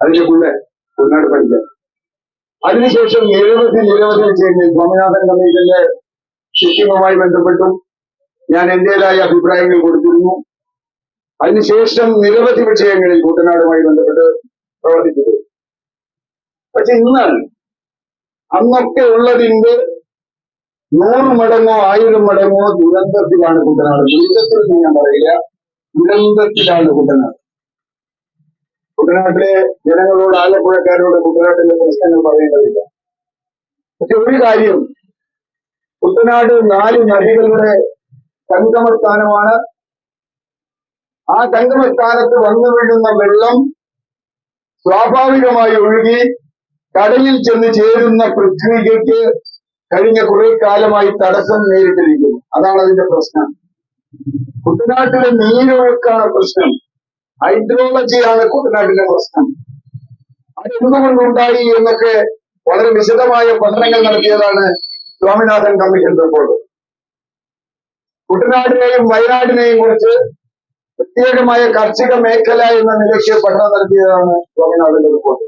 അതിന്റെ കൂടെ കുട്ടനാട് പഠിക്കാൻ. അതിനുശേഷം നിരവധി നിരവധി ചെയ്യുന്ന സ്വാമിനാഥൻ കമ്മീഷന്റെ ശിക്ഷയുമായി ബന്ധപ്പെട്ടും ഞാൻ എന്റേതായ അഭിപ്രായങ്ങൾ കൊടുത്തിരുന്നു. അതിനുശേഷം നിരവധി വിഷയങ്ങളിൽ കുട്ടനാടുമായി ബന്ധപ്പെട്ട് പ്രവർത്തിച്ചത് പക്ഷെ ഇന്ന് അന്നൊക്കെ ഉള്ളതിന്റെ നൂറ് മടങ്ങോ ആയിരം മടങ്ങോ ദുരന്തത്തിലാണ് കുട്ടനാട്. ദുരിതത്തിൽ ഞാൻ പറയില്ല. ദുരന്തത്തിലാണ് കുട്ടനാട്. കുട്ടനാട്ടിലെ ജനങ്ങളോട് ആലപ്പുഴക്കാരോട് കുട്ടനാട്ടിലെ പ്രശ്നങ്ങൾ പറയേണ്ടതില്ല. പക്ഷെ ഒരു കാര്യം കുട്ടനാട് നാല് നദികളുടെ സംഗമസ്ഥാനമാണ് ആ സംഗമസ്ഥാനത്ത് വന്നു വീഴുന്ന വെള്ളം സ്വാഭാവികമായി ഒഴുകി കടലിൽ ചെന്ന് ചേരുന്ന പൃഥ്വികയ്ക്ക് കഴിഞ്ഞ കുറെ കാലമായി തടസ്സം നേരിട്ടിരിക്കുന്നു. അതാണ് അതിന്റെ പ്രശ്നം. കുട്ടനാട്ടിലെ നീരൊഴുക്കാണ് പ്രശ്നം. ഹൈഡ്രോളജിയാണ് കുട്ടനാട്ടിലെ പ്രശ്നം. അതെന്തുകൊണ്ടുണ്ടായി എന്നൊക്കെ വളരെ വിശദമായ പഠനങ്ങൾ നടത്തിയതാണ് സ്വാമിനാഥൻ കമ്മീഷൻ റിപ്പോർട്ട് കുട്ടനാടിനെയും വയനാടിനെയും കുറിച്ച് പ്രത്യേകമായ കാർഷിക മേഖല എന്ന നിലയ്ക്ക് പഠനം നടത്തിയതാണ് സ്വാമിനാഥന്റെ റിപ്പോർട്ട്